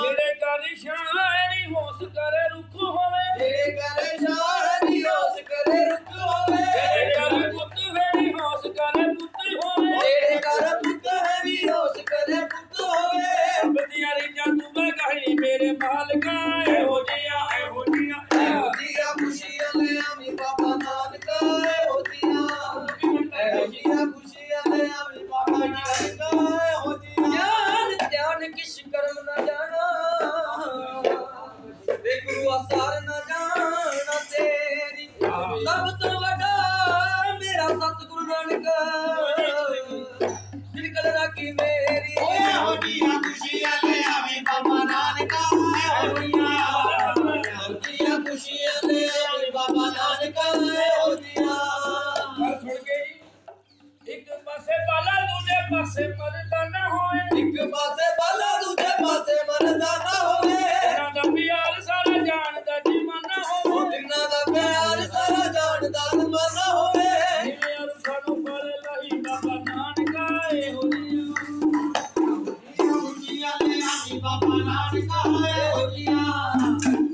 ਜਿਹੜੇ ਕਰ ਸ਼ਾਇਰੀ ਹੋਸ ਕਰੇ ਰੁੱਖ ਹੋਵੇ। ਜਿਹੜੇ ਕਰੇ ਪੁੱਤ ਵੇੜੀ ਹੋਸ ਕਰੇ ਪੁੱਤ ਹੋਵੇ। ਜਿਹੜੇ ਕਰ ਪੁੱਤ ਹੈ ਵੀ ਉਸ ਕਰੇ ਪੁੱਤ ਹੋਵੇ। ਰੱਬ ਦੀਆਂ ਰੀਝਾਂ ਤੂੰ ਮੈਂ ਕਹੀ ਮੇਰੇ ਮਾਲਕਾ। ਕਿਛ ਕਰਮ ਨਾ ਜਾਣਾ। ਤੇ ਗੁਰੂ ਅਸਾਰ ਨਾ ਜਾਣਾ ਤੇਰੀ। ਸਭ ਤੋਂ ਵੱਡਾ ਮੇਰਾ ਸਤਿਗੁਰੂ ਨਾਨਕ। ਦਿਲ ਕਲ ਰਾਖੀ ਮੇਰੀ। ਓਏ ਹੋ ਜੀਆਂ ਖੁਸ਼ੀਆਂ ਲੈ ਆਵੀਂ ਬਾਬਾ ਨਾਨਕਾ। ਇਹੋ ਜੀਆਂ ਇਹੋ ਜੀਆਂ ਖੁਸ਼ੀਆਂ ਲੈ ਆਵੀਂ ਬਾਬਾ ਨਾਨਕ। ਇਹੋ ਜੀਆਂ। ਗੱਲ ਸੁਣ ਕੇ ਜੀ। ਇੱਕ ਪਾਸੇ ਬਾਲਾ ਦੂਜੇ ਪਾਸੇ ਮਰਦਾ ਨਾ ਹੋਏ। ਇੱਕ ਪਾਸੇ ਮਨ ਨਾ ਹੋਵੇ। ਜਿਵੇਂ ਅਰਸ਼ਾਂ ਨੂੰ ਫੜ ਲਈ ਬਾਬਾ ਨਾਨਕਾ ਇਹੋ ਜੀਆਂ। ਖੁਸ਼ੀਆਂ ਲੈ ਆਵੀਂ ਬਾਬਾ ਨਾਨਕਾ ਇਹੋ ਜੀਆਂ। ਇਹੋ